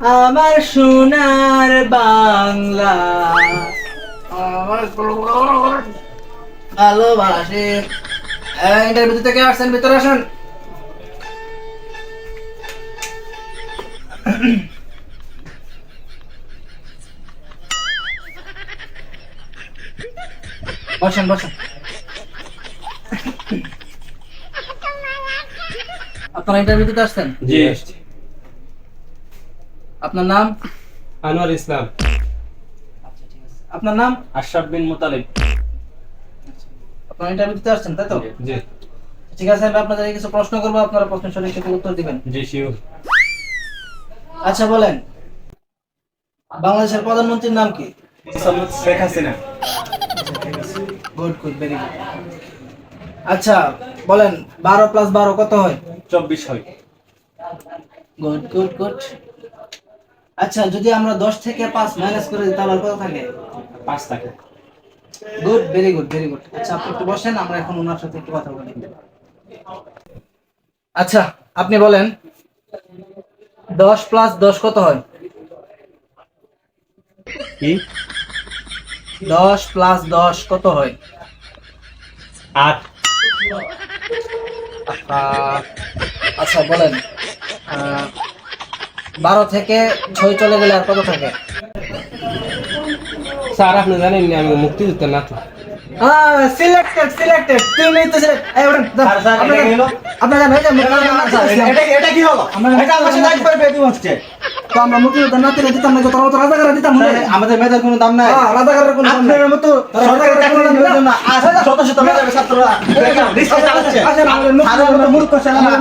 আমার সোনার বাংলা। আমার ভালোবাসে ইন্টারভিউ থেকে আসছেন, ভিতরে আসেন। বসেন বসেন। আপনারা ইন্টারভিউ দিতে আসছেন? জি আপনার নাম? আনোয়ার ইসলাম। আচ্ছা ঠিক আছে। আপনার নাম? আশরাফ বিন মোতালেব। আপনারা ইন্টারভিউ দিতে আসছেন তাই তো? জি ঠিক আছে আমি আপনাদের কিছু প্রশ্ন করব আপনারা প্রশ্ন সঠিক সঠিক উত্তর দিবেন। জি শিওর আচ্ছা বলেন। বাংলাদেশের প্রধানমন্ত্রীর নাম কি? Sheikh Hasina. Good good very good আচ্ছা বলেন বারো প্লাস বারো কত হয়? চব্বিশ হয়। Good good good. আচ্ছা যদি আমরা দশ থেকে পাঁচ মাইনাস করে দিই তাহলে কত থাকে? পাঁচ থাকে। Good very good very good আচ্ছা আপনি একটু বসেন আমরা এখন ওনার সাথে একটু কথা বলি। আচ্ছা আপনি বলেন দশ প্লাস দশ কত হয়? কি? দশ প্লাস দশ কত হয়? আট। আচ্ছা বলেন আহ, বারো থেকে ছয় চলে গেলে আর কত থাকে স্যার আপনি জানেন না আমি মুক্তিযুদ্ধ না তো সিলেক্টেড সিলেক্টেড তুমি তো select- এই ওঠেন, দাও। স্যার, স্যার, আপনারা- এটা কি হলো? আপনারা জানেন, এই যে মুক্তিযোদ্ধার নাতি ছিলাম। এটা কি হলো আমরা এটা আমার সাথে একবার বেদু হচ্ছে তো আমরা মুক্তিযোদ্ধার নাতিরা দিতাম না, তোরা তো রাজাকাররা দিতাম না। আমাদের মেয়েদের কোনো দাম নাই রাজাকারের কোনো দাম নাই। মতো সরকারি চাকরি নেওয়ার শত শত মেধাবী ছাত্ররা বেকার চালাচ্ছে আসেন, আমাদের মুক্তিযোদ্ধা- সাধারণ মূর্খ ছেলেরা